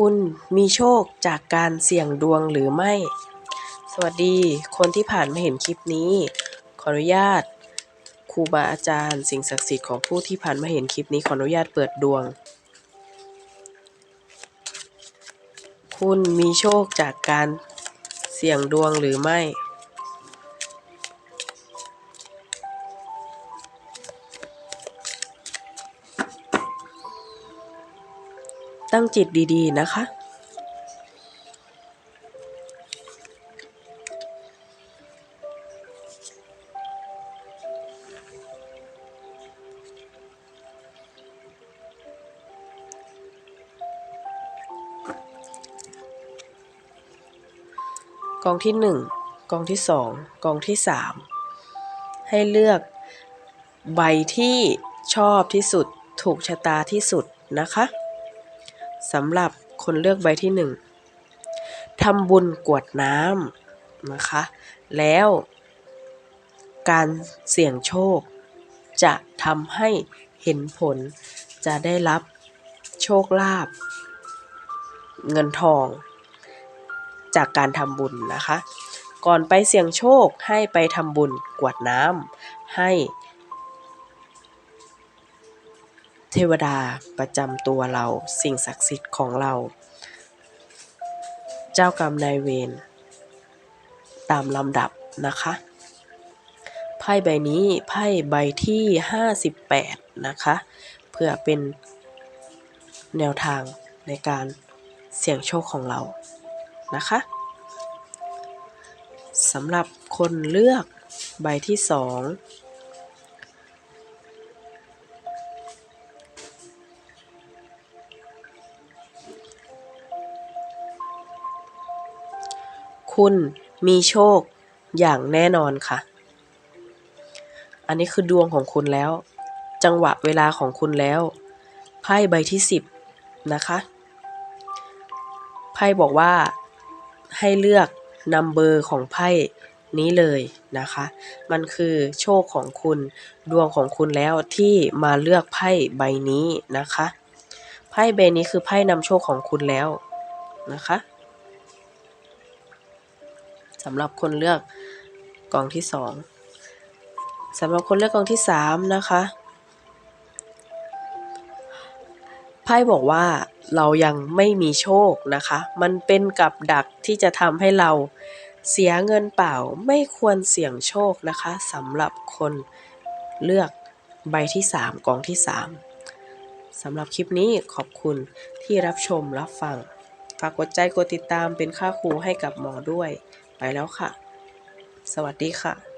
คุณมีโชคจากการเสี่ยงดวงหรือไม่ สวัสดีคนที่ผ่านมาเห็นคลิปนี้ ขออนุญาตครูบาอาจารย์ สิ่งศักดิ์สิทธิ์ของผู้ที่ผ่านมาเห็นคลิปนี้ขออนุญาตเปิดดวง คุณมีโชคจากการเสี่ยงดวงหรือไม่ ตั้งจิตดีๆนะคะ กองที่หนึ่งกองที่สองกองที่สามให้เลือกใบที่ชอบที่สุดถูกชะตาที่สุดนะคะ สำหรับคนเลือกใบที่หนึ่งทำบุญกวดน้ำนะคะ แล้วการเสี่ยงโชค จะทำให้เห็นผลจะได้รับโชคลาภเงินทอง จากการทำบุญนะคะ ก่อนไปเสี่ยงโชคให้ไปทำบุญกวดน้ำให้ เทวดาประจำตัวเราสิ่งศักดิ์สิทธิ์ของเรา เจ้ากรรมนายเวรตามลำดับนะคะไพ่ใบนี้ไพ่ใบที่ 58 นะคะ เพื่อเป็นแนวทางในการเสี่ยงโชคของเรานะคะสำหรับคนเลือกใบที่ 2 คุณมีโชคอย่างแน่นอนค่ะ อันนี้คือดวงของคุณแล้ว จังหวะเวลาของคุณแล้ว ไพ่ใบที่สิบนะคะ ไพ่บอกว่าให้เลือกนัมเบอร์ของไพ่นี้เลยนะคะ มันคือโชคของคุณดวงของคุณแล้วที่มาเลือกไพ่ใบนี้นะคะ ไพ่ใบนี้คือไพ่นำโชคของคุณแล้วนะคะ สำหรับคนเลือกกองที่สองสำหรับคนเลือกกองที่สามนะคะไพ่บอกว่าเรายังไม่มีโชคนะคะ มันเป็นกับดักที่จะทำให้เราเสียเงินเปล่าไม่ควรเสี่ยงโชคนะคะสำหรับคนเลือกใบที่ 3 กองที่ 3 สำหรับคลิปนี้ขอบคุณที่รับชมรับฟัง ฝากกดใจกดติดตามเป็นค่าครูให้กับหมอด้วย แล้วค่ะ สวัสดีค่ะ